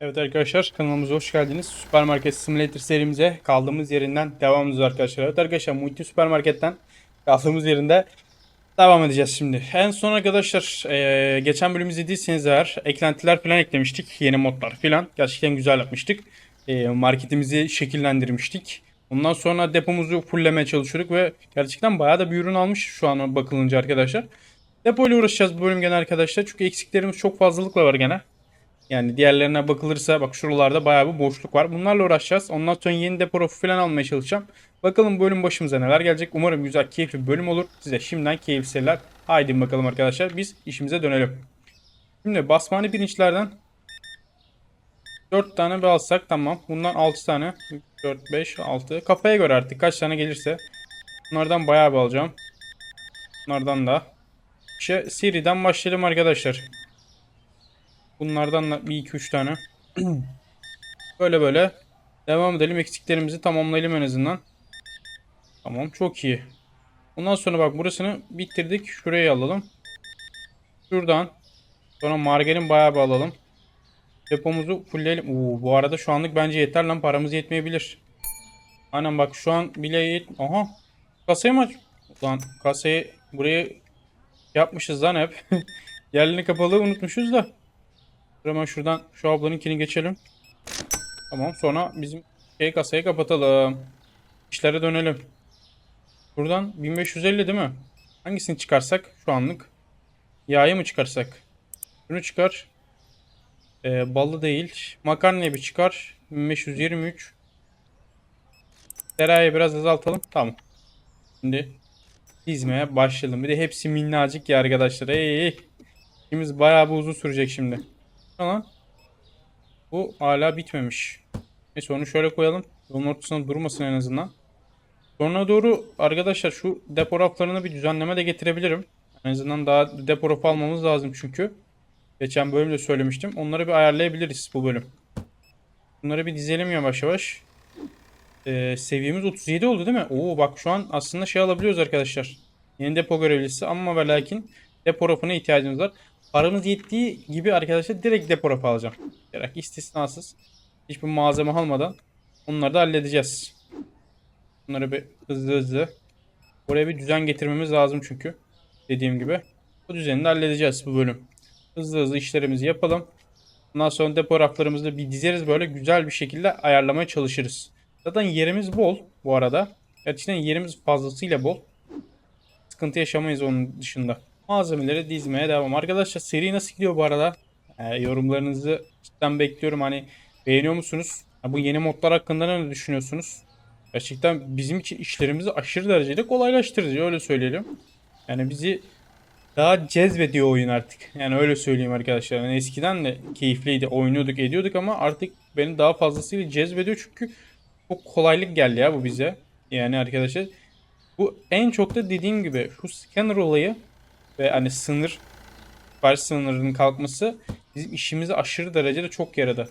Evet arkadaşlar kanalımıza hoş geldiniz. Süpermarket Simulator serimize kaldığımız yerinden devam ediyoruz arkadaşlar. Evet arkadaşlar Multi Süpermarket'ten kaldığımız yerinde devam edeceğiz şimdi. En son arkadaşlar eee, geçen bölüm izlediyseniz eğer eklentiler falan eklemiştik. Yeni modlar falan. Gerçekten güzel yapmıştık. Eee, marketimizi şekillendirmiştik. Ondan sonra depomuzu fulllemeye çalışıyorduk ve gerçekten bayağı da bir ürün almış şu an bakılınca arkadaşlar. Depoyla uğraşacağız bu bölüm gene arkadaşlar. Çünkü eksiklerimiz çok fazlalıkla var gene. Yani diğerlerine bakılırsa bak şuralarda bayağı bir boşluk var. Bunlarla uğraşacağız. Ondan sonra yeni depo falan almaya çalışacağım. Bakalım bölüm başımıza neler gelecek. Umarım güzel, keyifli bir bölüm olur. Size şimdiden keyifli seyirler. Haydi bakalım arkadaşlar. Biz işimize dönelim. Şimdi basmani pirinçlerden 4 tane bir alsak tamam. Bundan 6 tane. 3, 4, 5, 6. Kafaya göre artık kaç tane gelirse. Bunlardan bayağı bir alacağım. Bunlardan da. İşte seriden başlayalım arkadaşlar. Bunlardan da bir iki üç tane. böyle böyle devam edelim. Eksiklerimizi tamamlayalım en azından. Tamam çok iyi. Ondan sonra bak burasını bitirdik. Şurayı alalım. Şuradan. Sonra margarin bayağı bir alalım. Depomuzu fullleyelim. Oo, bu arada şu anlık bence yeter lan. Paramız yetmeyebilir. Aynen bak şu an bile yet... Aha. Kasayı mı aç? Ulan kasayı buraya yapmışız lan hep. Yerlerini kapalı unutmuşuz da. Hemen şuradan şu ablanınkini geçelim. Tamam sonra bizim şey kasayı kapatalım. İşlere dönelim. Buradan 1550 değil mi? Hangisini çıkarsak şu anlık? Yağı mı çıkarsak? Bunu çıkar. Ee, ballı değil. Makarnayı bir çıkar. 1523. Terayı biraz azaltalım. Tamam. Şimdi dizmeye başlayalım. Bir de hepsi minnacık ya arkadaşlar. Ey, İşimiz bayağı bir uzun sürecek şimdi. Lan. Bu hala bitmemiş. Neyse onu şöyle koyalım. Yolun ortasına durmasın en azından. Sonra doğru arkadaşlar şu depo raflarını bir düzenleme de getirebilirim. En azından daha depo rafı almamız lazım çünkü. Geçen bölümde söylemiştim. Onları bir ayarlayabiliriz bu bölüm. Bunları bir dizelim yavaş yavaş. Ee, seviyemiz 37 oldu değil mi? Oo bak şu an aslında şey alabiliyoruz arkadaşlar. Yeni depo görevlisi ama ve lakin depo rafına ihtiyacımız var. Paramız yettiği gibi arkadaşlar direkt depo rafı alacağım. Direkt istisnasız. Hiçbir malzeme almadan onları da halledeceğiz. Bunları bir hızlı hızlı. Oraya bir düzen getirmemiz lazım çünkü. Dediğim gibi. Bu düzeni de halledeceğiz bu bölüm. Hızlı hızlı işlerimizi yapalım. Ondan sonra depo raflarımızı da bir dizeriz böyle güzel bir şekilde ayarlamaya çalışırız. Zaten yerimiz bol bu arada. Gerçekten yerimiz fazlasıyla bol. Sıkıntı yaşamayız onun dışında. Malzemeleri dizmeye devam. Arkadaşlar seri nasıl gidiyor bu arada? Ee, yorumlarınızı cidden bekliyorum. Hani beğeniyor musunuz? Ha, bu yeni modlar hakkında ne düşünüyorsunuz? Gerçekten bizim için işlerimizi aşırı derecede kolaylaştırıcı öyle söyleyelim. Yani bizi daha cezbediyor oyun artık. Yani öyle söyleyeyim arkadaşlar. Yani eskiden de keyifliydi, oynuyorduk, ediyorduk ama artık beni daha fazlasıyla cezbediyor çünkü çok kolaylık geldi ya bu bize. Yani arkadaşlar bu en çok da dediğim gibi şu scanner olayı ve hani sınır sipariş sınırının kalkması bizim işimizi aşırı derecede çok yaradı.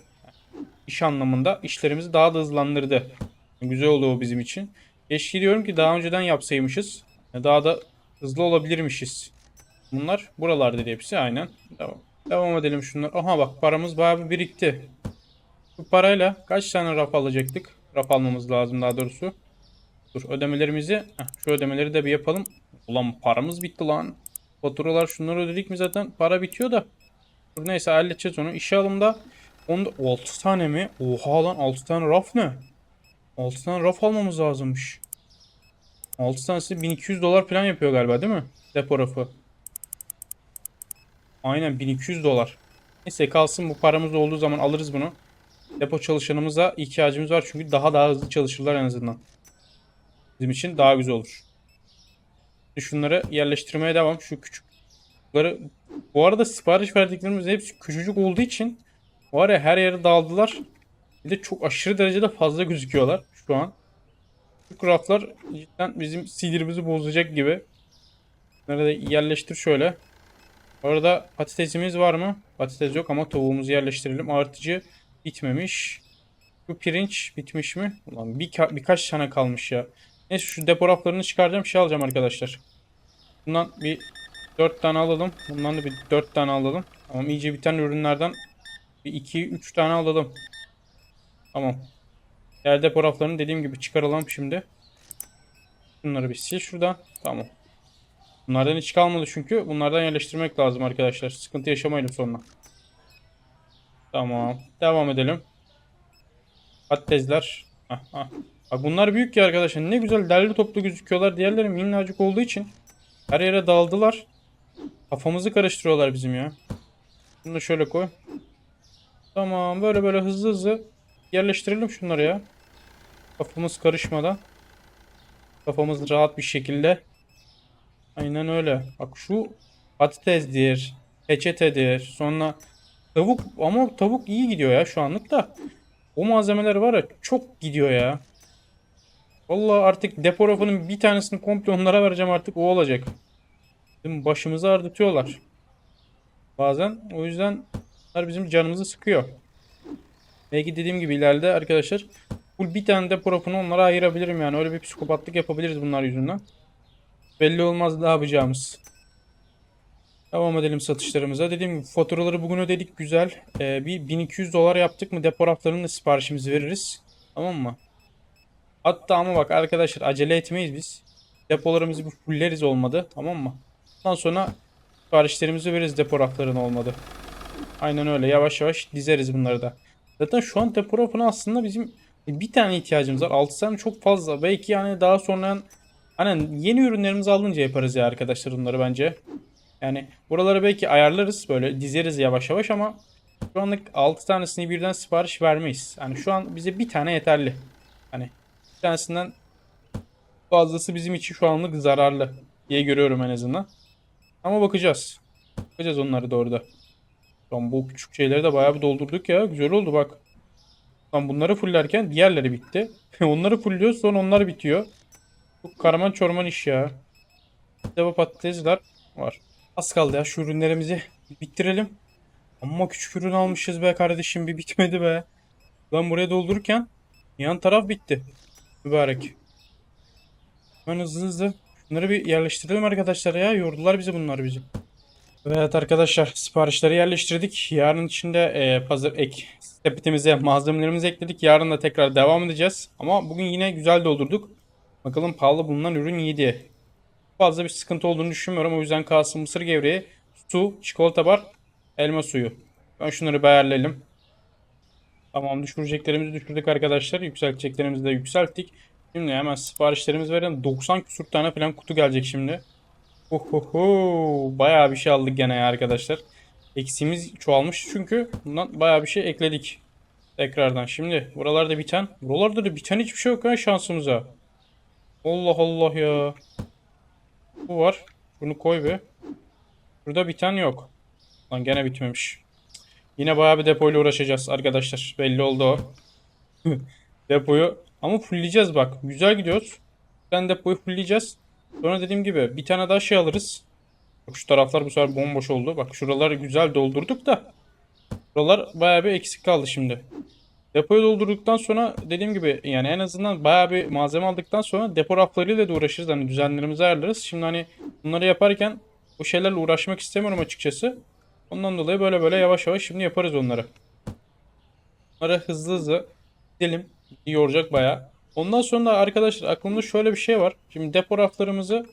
İş anlamında işlerimizi daha da hızlandırdı. Güzel oldu o bizim için. Keşke diyorum ki daha önceden yapsaymışız. Daha da hızlı olabilirmişiz. Bunlar buralarda hepsi aynen. Devam. Devam edelim şunlar. Aha bak paramız bayağı bir birikti. Bu parayla kaç tane raf alacaktık? Raf almamız lazım daha doğrusu. Dur ödemelerimizi heh, şu ödemeleri de bir yapalım. Ulan paramız bitti lan. Faturalar şunları ödedik mi zaten para bitiyor da. Neyse halledeceğiz onu. İşe alımda onda 6 tane mi? Oha lan 6 tane raf ne? 6 tane raf almamız lazımmış. 6 tanesi 1200 dolar falan yapıyor galiba değil mi? Depo rafı. Aynen 1200 dolar. Neyse kalsın bu paramız olduğu zaman alırız bunu. Depo çalışanımıza ihtiyacımız var çünkü daha daha hızlı çalışırlar en azından. Bizim için daha güzel olur. Şunları yerleştirmeye devam. Şu küçükleri. Bu arada sipariş verdiklerimiz hepsi küçücük olduğu için var ya her yere dağıldılar. Bir de çok aşırı derecede fazla gözüküyorlar şu an. Şu raflar cidden bizim sinirimizi bozacak gibi. Da yerleştir şöyle. Bu arada patatesimiz var mı? Patates yok ama tavuğumuzu yerleştirelim. Artıcı bitmemiş. Bu pirinç bitmiş mi? Ulan bir, birkaç tane kalmış ya. Neyse şu depo raflarını çıkaracağım. Şey alacağım arkadaşlar. Bundan bir 4 tane alalım. Bundan da bir 4 tane alalım. Tamam iyice biten ürünlerden Bir iki, üç tane alalım. Tamam. Diğer depo raflarını dediğim gibi çıkaralım şimdi. Bunları bir sil şuradan. Tamam. Bunlardan hiç kalmadı çünkü. Bunlardan yerleştirmek lazım arkadaşlar. Sıkıntı yaşamayalım sonra. Tamam. Devam edelim. Patatesler. Hah, bunlar büyük ya arkadaşlar. Ne güzel derli toplu gözüküyorlar. Diğerleri minnacık olduğu için her yere dağıldılar. Kafamızı karıştırıyorlar bizim ya. Bunu da şöyle koy. Tamam. Böyle böyle hızlı hızlı yerleştirelim şunları ya. Kafamız karışmadan. Kafamız rahat bir şekilde. Aynen öyle. Bak şu patatesdir, peçetedir. Sonra tavuk ama tavuk iyi gidiyor ya şu anlık da. O malzemeler var ya çok gidiyor ya. Vallahi artık depo rafının bir tanesini komple onlara vereceğim artık o olacak. Bizim başımızı ağrıtıyorlar. Bazen o yüzden bunlar bizim canımızı sıkıyor. Belki dediğim gibi ileride arkadaşlar bir tane depo rafını onlara ayırabilirim yani. Öyle bir psikopatlık yapabiliriz bunlar yüzünden. Belli olmaz ne yapacağımız. Devam edelim satışlarımıza. Dediğim gibi faturaları bugün ödedik güzel. Ee, bir 1200 dolar yaptık mı depo raflarının da siparişimizi veririz. Tamam mı? Hatta ama bak arkadaşlar acele etmeyiz biz. Depolarımızı bir fulleriz olmadı. Tamam mı? Ondan sonra siparişlerimizi veririz depo raflarına olmadı. Aynen öyle yavaş yavaş dizeriz bunları da. Zaten şu an depo rafına aslında bizim bir tane ihtiyacımız var. 6 tane çok fazla. Belki yani daha sonra hani yeni ürünlerimizi alınca yaparız ya arkadaşlar bunları bence. Yani buraları belki ayarlarız böyle dizeriz yavaş yavaş ama şu anlık 6 tanesini birden sipariş vermeyiz. Yani şu an bize bir tane yeterli. Hani tanesinden fazlası bizim için şu anlık zararlı diye görüyorum en azından. Ama bakacağız. Bakacağız onları doğru da. Lan bu küçük şeyleri de bayağı bir doldurduk ya. Güzel oldu bak. Lan bunları fullerken diğerleri bitti. onları fulluyoruz sonra onlar bitiyor. Bu karman çorman iş ya. Bir de bu patatesler var. Az kaldı ya şu ürünlerimizi bitirelim. Ama küçük ürün almışız be kardeşim bir bitmedi be. Ben buraya doldururken yan taraf bitti. Mübarek. Hemen hızlı hızlı. Şunları bir yerleştirelim arkadaşlar ya. Yordular bizi bunlar bizi. Evet arkadaşlar siparişleri yerleştirdik. Yarın içinde e, pazar ek sepetimize malzemelerimizi ekledik. Yarın da tekrar devam edeceğiz. Ama bugün yine güzel doldurduk. Bakalım pahalı bulunan ürün 7. Fazla bir sıkıntı olduğunu düşünmüyorum. O yüzden kalsın mısır gevreği, su, çikolata bar, elma suyu. Ben şunları bir ayarlayalım. Tamam düşüreceklerimizi düşürdük arkadaşlar. Yükselteceklerimizi de yükselttik. Şimdi hemen siparişlerimizi verelim. 90 küsur tane falan kutu gelecek şimdi. Ohoho, bayağı bir şey aldık gene ya arkadaşlar. Eksiğimiz çoğalmış çünkü bundan bayağı bir şey ekledik. Tekrardan. Şimdi buralarda biten. Buralarda da biten hiçbir şey yok ha şansımıza. Allah Allah ya. Bu var. Bunu koy bir. Burada biten yok. Lan gene bitmemiş. Yine bayağı bir depoyla uğraşacağız arkadaşlar. Belli oldu o. Depoyu ama fullleyeceğiz bak. Güzel gidiyoruz. Ben depoyu fullleyeceğiz. Sonra dediğim gibi bir tane daha şey alırız. Bak şu taraflar bu sefer bomboş oldu. Bak şuraları güzel doldurduk da. Buralar bayağı bir eksik kaldı şimdi. Depoyu doldurduktan sonra dediğim gibi yani en azından bayağı bir malzeme aldıktan sonra depo raflarıyla da uğraşırız. Hani düzenlerimizi ayarlarız. Şimdi hani bunları yaparken bu şeylerle uğraşmak istemiyorum açıkçası. Ondan dolayı böyle böyle yavaş yavaş şimdi yaparız onları. Bunları hızlı hızlı gidelim. Yoracak bayağı. Ondan sonra arkadaşlar aklımda şöyle bir şey var. Şimdi depo raflarımızı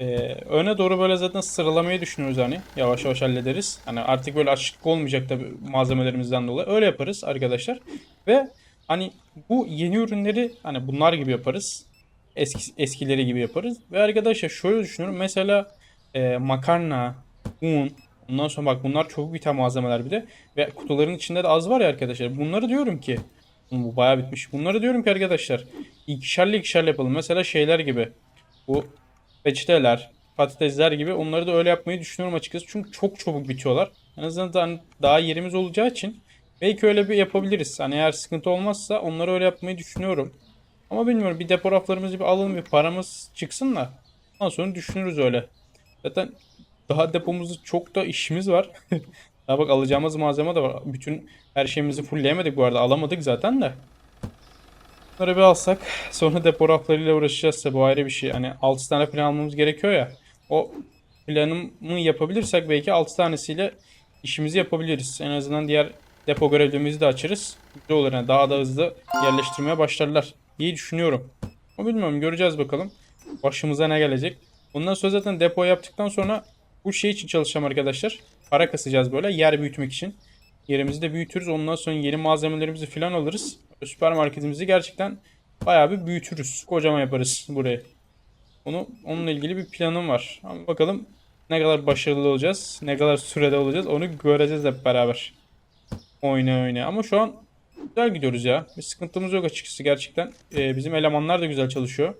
e, öne doğru böyle zaten sıralamayı düşünüyoruz hani. Yavaş yavaş hallederiz. Hani artık böyle açıklık olmayacak tabi malzemelerimizden dolayı. Öyle yaparız arkadaşlar. Ve hani bu yeni ürünleri hani bunlar gibi yaparız. Eski, eskileri gibi yaparız. Ve arkadaşlar şöyle düşünüyorum. Mesela e, makarna, un, ondan sonra bak bunlar çok biten malzemeler bir de. Ve kutuların içinde de az var ya arkadaşlar. Bunları diyorum ki Oğlum Bu bayağı bitmiş. Bunları diyorum ki arkadaşlar ikişerli ikişerli yapalım. Mesela şeyler gibi. Bu peçeteler, patatesler gibi onları da öyle yapmayı düşünüyorum açıkçası. Çünkü çok çabuk bitiyorlar. En azından daha yerimiz olacağı için belki öyle bir yapabiliriz. Hani eğer sıkıntı olmazsa onları öyle yapmayı düşünüyorum. Ama bilmiyorum bir depo raflarımızı bir alalım bir paramız çıksın da ondan sonra düşünürüz öyle. Zaten daha depomuzda çok da işimiz var. Daha bak alacağımız malzeme de var. Bütün her şeyimizi fullleyemedik bu arada. Alamadık zaten de. Bunları bir alsak sonra depo raflarıyla uğraşacağız bu ayrı bir şey. Hani 6 tane plan almamız gerekiyor ya. O planımı yapabilirsek belki 6 tanesiyle işimizi yapabiliriz. En azından diğer depo görevlerimizi de açarız. Güzel olur yani daha da hızlı yerleştirmeye başlarlar. İyi düşünüyorum. Ama bilmiyorum göreceğiz bakalım. Başımıza ne gelecek. Bundan sonra zaten depo yaptıktan sonra bu şey için çalışacağım arkadaşlar. Para kasacağız böyle yer büyütmek için. Yerimizi de büyütürüz. Ondan sonra yeni malzemelerimizi falan alırız. Süpermarketimizi gerçekten bayağı bir büyütürüz. Kocaman yaparız burayı. Onu, onunla ilgili bir planım var. Ama bakalım ne kadar başarılı olacağız, ne kadar sürede olacağız onu göreceğiz hep beraber. Oyna oyna. Ama şu an güzel gidiyoruz ya. Bir sıkıntımız yok açıkçası gerçekten. Ee, bizim elemanlar da güzel çalışıyor.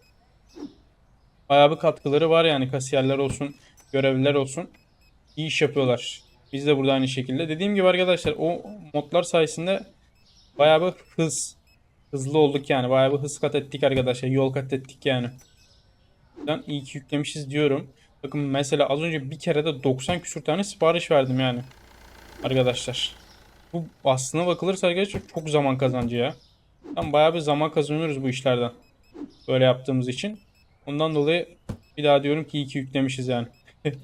Bayağı bir katkıları var yani kasiyerler olsun, görevliler olsun. İyi iş yapıyorlar. Biz de burada aynı şekilde. Dediğim gibi arkadaşlar o modlar sayesinde bayağı bir hız hızlı olduk yani. Bayağı bir hız kat ettik arkadaşlar. Yol kat ettik yani. Ben iyi ki yüklemişiz diyorum. Bakın mesela az önce bir kere de 90 küsur tane sipariş verdim yani. Arkadaşlar. Bu aslına bakılırsa arkadaşlar çok zaman kazancı ya. Tam bayağı bir zaman kazanıyoruz bu işlerden. Böyle yaptığımız için. Ondan dolayı bir daha diyorum ki iyi ki yüklemişiz yani.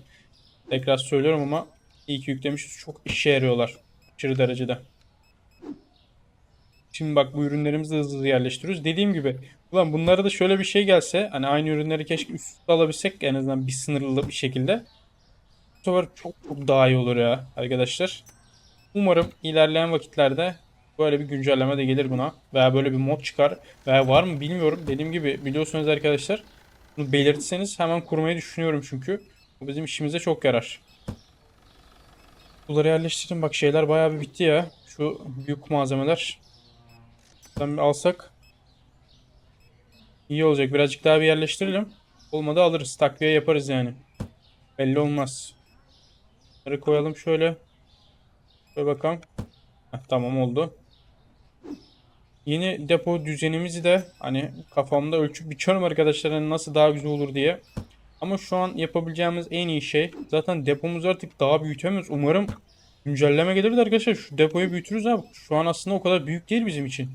Tekrar söylüyorum ama iyi ki yüklemişiz. Çok işe yarıyorlar. Aşırı derecede. Şimdi bak bu ürünlerimizi de hızlı yerleştiriyoruz. Dediğim gibi ulan bunlara da şöyle bir şey gelse hani aynı ürünleri keşke üst üste alabilsek en azından bir sınırlı bir şekilde. Bu sefer çok çok daha iyi olur ya arkadaşlar. Umarım ilerleyen vakitlerde böyle bir güncelleme de gelir buna. Veya böyle bir mod çıkar. Veya var mı bilmiyorum. Dediğim gibi biliyorsunuz arkadaşlar. Bunu belirtseniz hemen kurmayı düşünüyorum çünkü. Bu bizim işimize çok yarar. Bunları yerleştirin. Bak şeyler bayağı bir bitti ya. Şu büyük malzemeler. Buradan bir alsak. iyi olacak. Birazcık daha bir yerleştirelim. Olmadı alırız. Takviye yaparız yani. Belli olmaz. Bunları koyalım şöyle. Şöyle bakalım. Heh, tamam oldu. Yeni depo düzenimizi de hani kafamda ölçüp biçiyorum arkadaşlar hani nasıl daha güzel olur diye. Ama şu an yapabileceğimiz en iyi şey zaten depomuzu artık daha büyütemiyoruz. Umarım güncelleme gelir arkadaşlar şu depoyu büyütürüz abi. Şu an aslında o kadar büyük değil bizim için.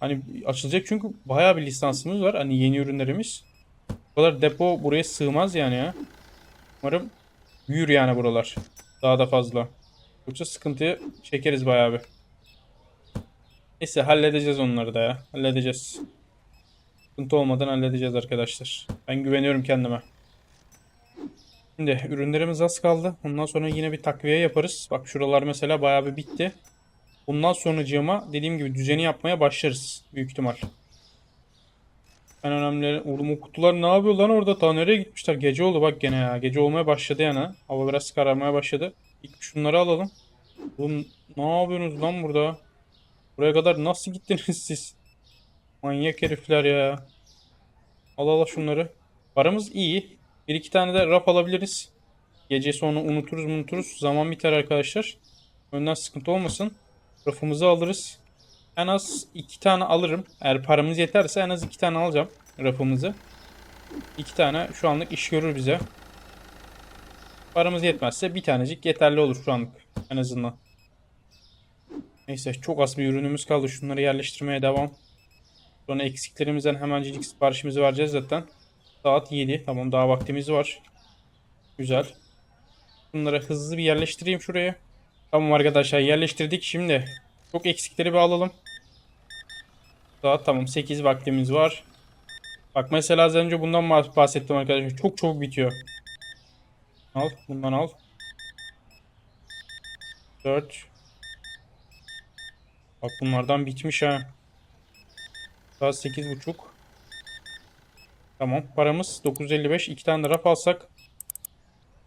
Hani açılacak çünkü bayağı bir lisansımız var. Hani yeni ürünlerimiz. Bu kadar depo buraya sığmaz yani ya. Umarım büyür yani buralar. Daha da fazla. Yoksa sıkıntıyı çekeriz bayağı bir. Neyse halledeceğiz onları da ya. Halledeceğiz. Sıkıntı olmadan halledeceğiz arkadaşlar. Ben güveniyorum kendime. Şimdi ürünlerimiz az kaldı. Ondan sonra yine bir takviye yaparız. Bak şuralar mesela bayağı bir bitti. Bundan sonracığıma dediğim gibi düzeni yapmaya başlarız. Büyük ihtimal. En önemli oğlum o kutular ne yapıyor lan orada? Ta nereye gitmişler? Gece oldu bak gene ya. Gece olmaya başladı yani. Hava biraz kararmaya başladı. İlk şunları alalım. Oğlum ne yapıyorsunuz lan burada? Buraya kadar nasıl gittiniz siz? Manyak herifler ya. Al al şunları. Paramız iyi. Bir iki tane de raf alabiliriz. Gece sonra unuturuz unuturuz. Zaman biter arkadaşlar. Önden sıkıntı olmasın. Rafımızı alırız. En az iki tane alırım. Eğer paramız yeterse en az iki tane alacağım rafımızı. İki tane şu anlık iş görür bize. Paramız yetmezse bir tanecik yeterli olur şu anlık. En azından. Neyse çok az bir ürünümüz kaldı. Şunları yerleştirmeye devam. Sonra eksiklerimizden hemencik siparişimizi vereceğiz zaten. Saat 7. Tamam daha vaktimiz var. Güzel. Bunları hızlı bir yerleştireyim şuraya. Tamam arkadaşlar yerleştirdik. Şimdi çok eksikleri bir alalım. Saat tamam 8 vaktimiz var. Bak mesela az önce bundan bahsettim arkadaşlar. Çok çok bitiyor. Al bundan al. 4 Bak bunlardan bitmiş ha. Saat 8.30. Tamam. Paramız 955. 2 tane raf alsak.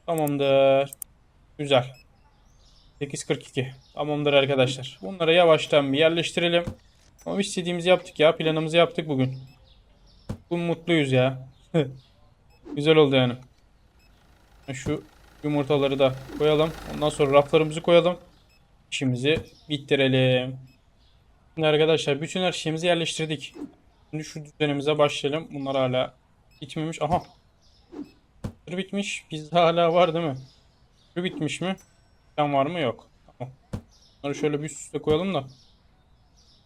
Tamamdır. Güzel. 8.42. Tamamdır arkadaşlar. Bunları yavaştan bir yerleştirelim. Ama istediğimizi yaptık ya. Planımızı yaptık bugün. Bu mutluyuz ya. Güzel oldu yani. Şu yumurtaları da koyalım. Ondan sonra raflarımızı koyalım. İşimizi bitirelim. Şimdi arkadaşlar bütün her şeyimizi yerleştirdik. Şimdi şu düzenimize başlayalım. Bunlar hala bitmemiş. Aha. Bir bitmiş. Bizde hala var değil mi? Bir bitmiş mi? Sen var mı? Yok. Tamam. Bunları şöyle bir üst üste koyalım da.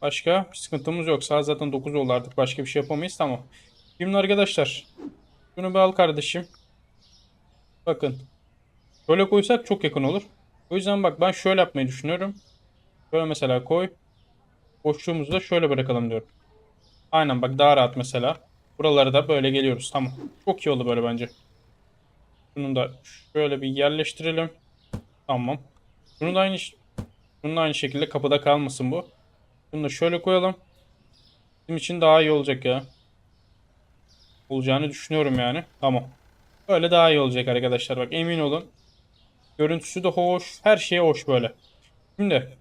Başka bir sıkıntımız yok. Saat zaten 9 oldu artık. Başka bir şey yapamayız. Tamam. Şimdi arkadaşlar. Şunu bir al kardeşim. Bakın. Şöyle koysak çok yakın olur. O yüzden bak ben şöyle yapmayı düşünüyorum. Böyle mesela koy. Boşluğumuzu da şöyle bırakalım diyorum. Aynen bak daha rahat mesela. Buralara da böyle geliyoruz. Tamam. Çok iyi oldu böyle bence. Bunu da şöyle bir yerleştirelim. Tamam. Bunu da aynı bunu da aynı şekilde kapıda kalmasın bu. Bunu da şöyle koyalım. Bizim için daha iyi olacak ya. Olacağını düşünüyorum yani. Tamam. Böyle daha iyi olacak arkadaşlar. Bak emin olun. Görüntüsü de hoş. Her şey hoş böyle. Şimdi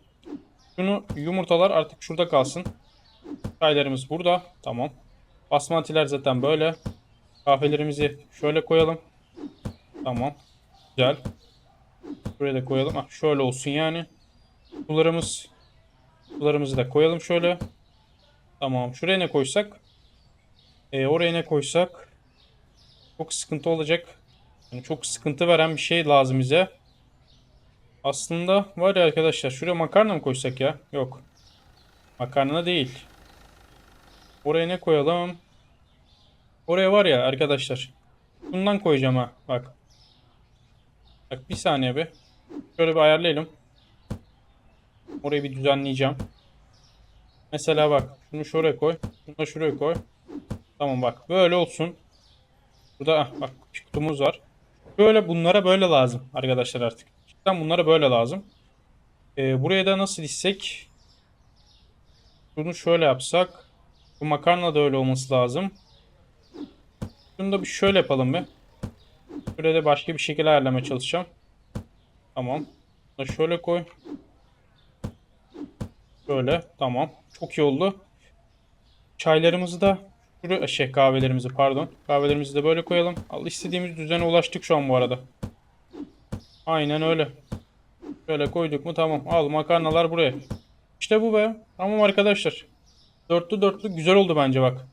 şunu yumurtalar artık şurada kalsın. Çaylarımız burada. Tamam. Basmatiler zaten böyle. Kahvelerimizi şöyle koyalım. Tamam. Güzel. Buraya da koyalım. Ah, şöyle olsun yani. Sularımız sularımızı da koyalım şöyle. Tamam. Şuraya ne koysak? Ee, oraya ne koysak? Çok sıkıntı olacak. Yani çok sıkıntı veren bir şey lazım bize. Aslında var ya arkadaşlar şuraya makarna mı koysak ya? Yok. Makarna değil. Oraya ne koyalım? Oraya var ya arkadaşlar. Bundan koyacağım ha. Bak. Bak bir saniye be. Şöyle bir ayarlayalım. Orayı bir düzenleyeceğim. Mesela bak. Şunu şuraya koy. Şunu da şuraya koy. Tamam bak. Böyle olsun. Burada ah, bak kutumuz var. Böyle bunlara böyle lazım arkadaşlar artık. Cidden bunlara böyle lazım. Ee, buraya da nasıl dizsek? Bunu şöyle yapsak. Bu makarna da öyle olması lazım. Şunu da bir şöyle yapalım be. Şuraya da başka bir şekilde ayarlamaya çalışacağım. Tamam. Bunu şöyle koy. Şöyle. Tamam. Çok iyi oldu. Çaylarımızı da şuraya şey kahvelerimizi pardon. Kahvelerimizi de böyle koyalım. Al istediğimiz düzene ulaştık şu an bu arada. Aynen öyle. Şöyle koyduk mu tamam. Al makarnalar buraya. İşte bu be. Tamam arkadaşlar. Dörtlü dörtlü güzel oldu bence bak.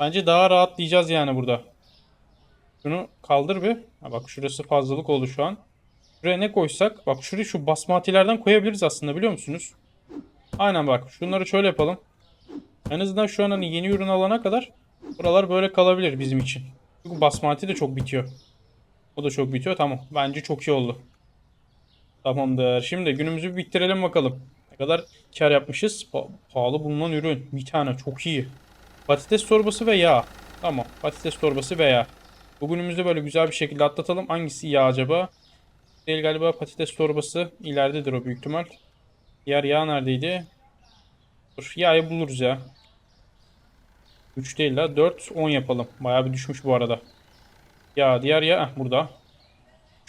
Bence daha rahat diyeceğiz yani burada. Şunu kaldır bir. Ha bak şurası fazlalık oldu şu an. Şuraya ne koysak? Bak şurayı şu basmatilerden koyabiliriz aslında biliyor musunuz? Aynen bak. Şunları şöyle yapalım. En azından şu an hani yeni ürün alana kadar buralar böyle kalabilir bizim için. Çünkü basmati de çok bitiyor. O da çok bitiyor. Tamam. Bence çok iyi oldu. Tamamdır. Şimdi günümüzü bitirelim bakalım. Ne kadar kar yapmışız? Pa- pahalı bulunan ürün. Bir tane. Çok iyi. Patates torbası ve yağ. Tamam. Patates torbası ve yağ. Bugünümüzü böyle güzel bir şekilde atlatalım. Hangisi yağ acaba? Değil galiba patates torbası. İleridedir o büyük ihtimal. Diğer yağ neredeydi? Dur yağı buluruz ya. 3 değil la 4 10 yapalım. Bayağı bir düşmüş bu arada. Ya diğer ya heh, burada.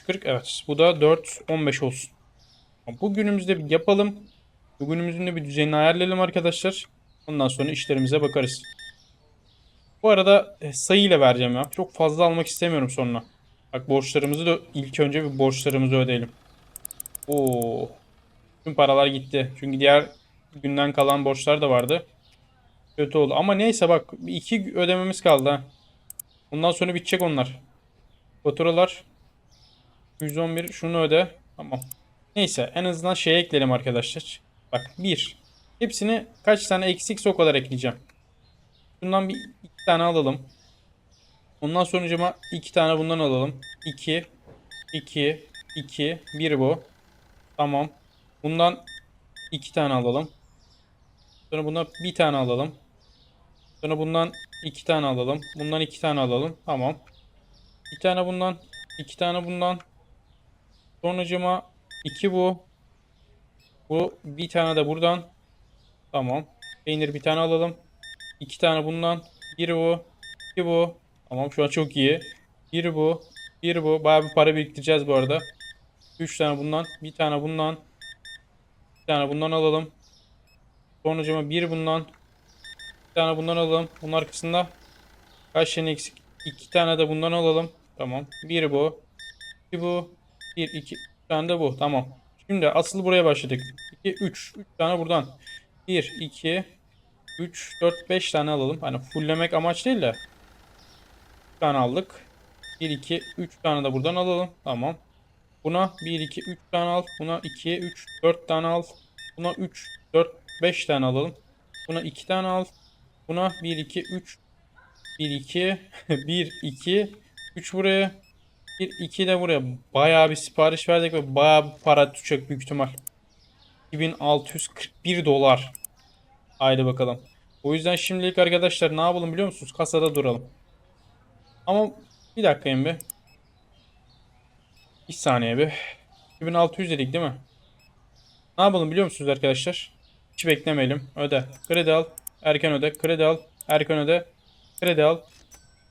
40 evet. Bu da 4 15 olsun. Bugünümüzde bir yapalım. Bugünümüzün de bir düzenini ayarlayalım arkadaşlar. Ondan sonra işlerimize bakarız. Bu arada e, sayıyla vereceğim ya. Çok fazla almak istemiyorum sonra. Bak borçlarımızı da ilk önce bir borçlarımızı ödeyelim. Oo. Tüm paralar gitti. Çünkü diğer günden kalan borçlar da vardı. Kötü oldu. Ama neyse bak iki ödememiz kaldı. Ondan sonra bitecek onlar. Faturalar 111 şunu öde. Tamam. Neyse en azından şey ekleyelim arkadaşlar. Bak 1. Hepsini kaç tane eksikse o kadar ekleyeceğim. Bundan bir iki tane alalım. Ondan sonucuma iki tane bundan alalım. 2 2 2 1 bu. Tamam. Bundan iki tane alalım. Sonra bundan bir tane alalım. Sonra bundan iki tane alalım. Bundan iki tane alalım. Tamam. Bir tane bundan. iki tane bundan. Sonucuma iki bu. Bu bir tane de buradan. Tamam. Peynir bir tane alalım. İki tane bundan. Bir bu. iki bu. Tamam şu an çok iyi. Bir bu. Bir bu. Bayağı bir para biriktireceğiz bu arada. Üç tane bundan. Bir tane bundan. Bir tane bundan alalım. Sonucuma bir bundan. Bir tane bundan alalım. Bunun arkasında kaç tane eksik? İki tane de bundan alalım. Tamam. Bir bu. İki bu. Bir, iki. Üç tane de bu. Tamam. Şimdi asıl buraya başladık. 2, 3. 3 tane buradan. 1, 2, 3, 4, 5 tane alalım. Hani fulllemek amaç değil de. 3 tane aldık. 1, 2, 3 tane de buradan alalım. Tamam. Buna 1, 2, 3 tane al. Buna 2, 3, 4 tane al. Buna 3, 4, 5 tane alalım. Buna 2 tane al. Buna 1, 2, 3. 1, 2. 1, 2. 3 buraya. 1, 2 de buraya. Bayağı bir sipariş verdik ve bayağı bir para tutacak büyük ihtimal. 2641 dolar. Haydi bakalım. O yüzden şimdilik arkadaşlar ne yapalım biliyor musunuz? Kasada duralım. Ama bir dakika Emre. Bir saniye bir. 2600 dedik değil mi? Ne yapalım biliyor musunuz arkadaşlar? Hiç beklemeyelim. Öde. Kredi al. Erken öde. Kredi al. Erken öde. Kredi al.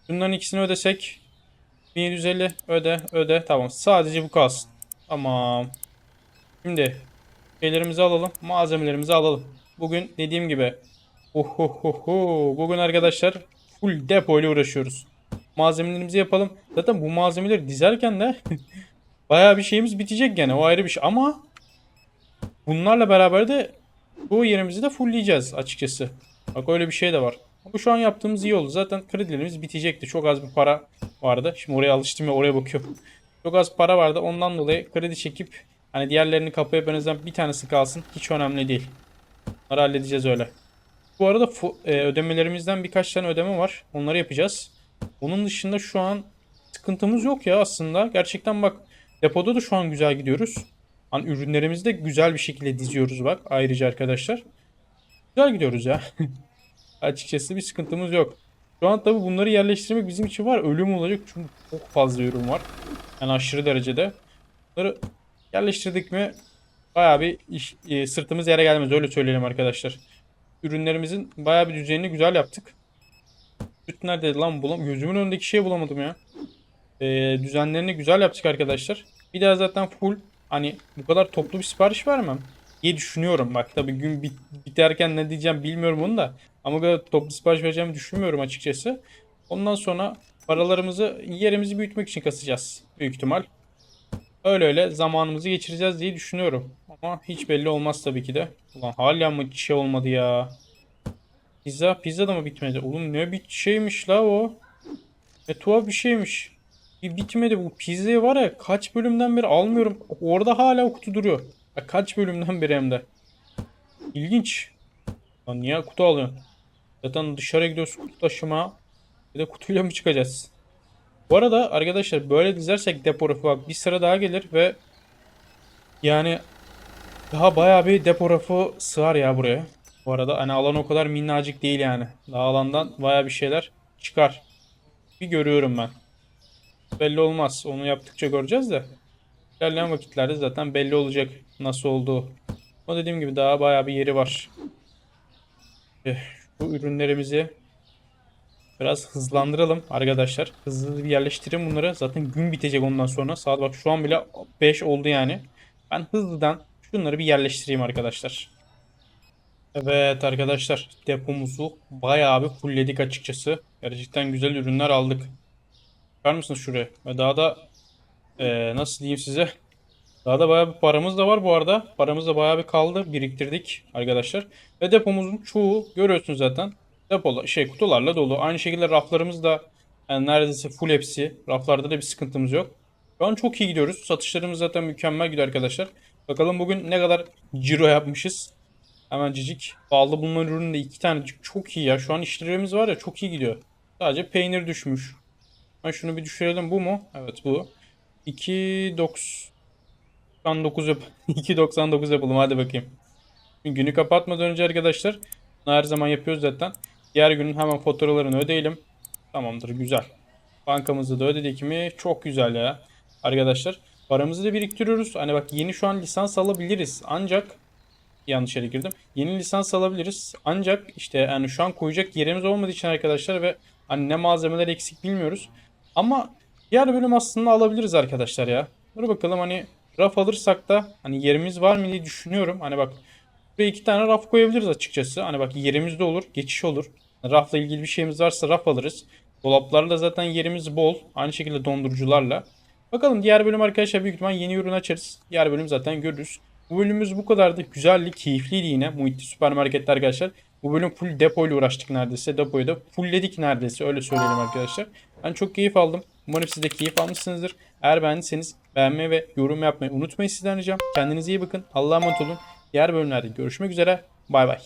Bunların ikisini ödesek 1750 öde öde. Tamam. Sadece bu kalsın. Tamam. Şimdi şeylerimizi alalım. Malzemelerimizi alalım. Bugün dediğim gibi Uhuhuhu. Bugün arkadaşlar full depo ile uğraşıyoruz. Malzemelerimizi yapalım. Zaten bu malzemeleri dizerken de bayağı bir şeyimiz bitecek gene. O ayrı bir şey ama bunlarla beraber de bu yerimizi de fullleyeceğiz açıkçası. Bak öyle bir şey de var. Ama şu an yaptığımız iyi oldu. Zaten kredilerimiz bitecekti. Çok az bir para vardı. Şimdi oraya alıştım ya oraya bakıyorum. Çok az para vardı. Ondan dolayı kredi çekip hani diğerlerini kapayıp en azından bir tanesi kalsın. Hiç önemli değil. Bunları halledeceğiz öyle. Bu arada e, ödemelerimizden birkaç tane ödeme var. Onları yapacağız. Onun dışında şu an sıkıntımız yok ya aslında. Gerçekten bak depoda da şu an güzel gidiyoruz. Hani ürünlerimizi de güzel bir şekilde diziyoruz bak ayrıca arkadaşlar. Güzel gidiyoruz ya. Açıkçası bir sıkıntımız yok. Şu an tabi bunları yerleştirmek bizim için var. Ölüm olacak çünkü çok fazla ürün var. Yani aşırı derecede. Bunları yerleştirdik mi bayağı bir iş, e, sırtımız yere gelmez öyle söyleyelim arkadaşlar. Ürünlerimizin bayağı bir düzenini güzel yaptık. Süt neredeydi lan bulam gözümün önündeki şeyi bulamadım ya. Ee, düzenlerini güzel yaptık arkadaşlar. Bir daha zaten full hani bu kadar toplu bir sipariş vermem diye düşünüyorum. Bak tabii gün bit biterken ne diyeceğim bilmiyorum onu da. Ama bu kadar toplu sipariş vereceğimi düşünmüyorum açıkçası. Ondan sonra paralarımızı yerimizi büyütmek için kasacağız. Büyük ihtimal. Öyle öyle zamanımızı geçireceğiz diye düşünüyorum. Ama hiç belli olmaz tabii ki de. Ulan hala mı şey olmadı ya? Pizza, pizza da mı bitmedi? Oğlum ne bir şeymiş la o. Ne tuhaf bir şeymiş. Bir bitmedi bu pizzayı var ya kaç bölümden beri almıyorum. Orada hala kutu duruyor. Ya kaç bölümden beri hem de. İlginç. Lan niye kutu alıyorsun? Zaten dışarı gidiyoruz kutu taşıma. Bir de kutuyla mı çıkacağız? Bu arada arkadaşlar böyle dizersek depo bak bir sıra daha gelir ve yani daha bayağı bir depo rafı sığar ya buraya. Bu arada hani alan o kadar minnacık değil yani. Daha alandan bayağı bir şeyler çıkar. Bir görüyorum ben. Belli olmaz. Onu yaptıkça göreceğiz de. İlerleyen vakitlerde zaten belli olacak nasıl olduğu. Ama dediğim gibi daha bayağı bir yeri var. Eh, Bu ürünlerimizi biraz hızlandıralım arkadaşlar. Hızlı bir yerleştirin bunları. Zaten gün bitecek ondan sonra. Saat bak şu an bile 5 oldu yani. Ben hızlıdan şunları bir yerleştireyim arkadaşlar. Evet arkadaşlar depomuzu bayağı bir fullledik açıkçası. Gerçekten güzel ürünler aldık. Bakar mısınız şuraya? Ve daha da eee, nasıl diyeyim size? Daha da bayağı bir paramız da var bu arada. Paramız da bayağı bir kaldı. Biriktirdik arkadaşlar. Ve depomuzun çoğu görüyorsunuz zaten. Depolar, şey kutularla dolu. Aynı şekilde raflarımız da yani neredeyse full hepsi. Raflarda da bir sıkıntımız yok. Şu an çok iyi gidiyoruz. Satışlarımız zaten mükemmel gidiyor arkadaşlar. Bakalım bugün ne kadar ciro yapmışız. Hemen cicik. Bağlı bulunan üründe iki tanecik çok iyi ya. Şu an işlerimiz var ya çok iyi gidiyor. Sadece peynir düşmüş. Ben şunu bir düşürelim. Bu mu? Evet bu. 2.99 yap 2.99 yapalım hadi bakayım. Günü kapatmadan önce arkadaşlar bunu her zaman yapıyoruz zaten. Diğer günün hemen faturalarını ödeyelim. Tamamdır güzel. Bankamızı da ödedik mi? Çok güzel ya. Arkadaşlar paramızı da biriktiriyoruz. Hani bak yeni şu an lisans alabiliriz. Ancak yanlış yere girdim. Yeni lisans alabiliriz. Ancak işte yani şu an koyacak yerimiz olmadığı için arkadaşlar ve hani ne malzemeler eksik bilmiyoruz. Ama diğer bölüm aslında alabiliriz arkadaşlar ya. Dur bakalım hani raf alırsak da hani yerimiz var mı diye düşünüyorum. Hani bak buraya iki tane raf koyabiliriz açıkçası. Hani bak yerimiz de olur, geçiş olur. Rafla ilgili bir şeyimiz varsa raf alırız. Dolaplarla zaten yerimiz bol. Aynı şekilde dondurucularla. Bakalım diğer bölüm arkadaşlar büyük ihtimal yeni ürün açarız. Diğer bölüm zaten görürüz. Bu bölümümüz bu kadardı. Güzeldi, keyifliydi yine. Muhitti süpermarkette arkadaşlar. Bu bölüm full depo ile uğraştık neredeyse. Depoyu da fullledik neredeyse. Öyle söyleyelim arkadaşlar. Ben çok keyif aldım. Umarım siz de keyif almışsınızdır. Eğer beğendiyseniz beğenmeyi ve yorum yapmayı unutmayın sizden ricam. Kendinize iyi bakın. Allah'a emanet olun. Diğer bölümlerde görüşmek üzere. Bay bay.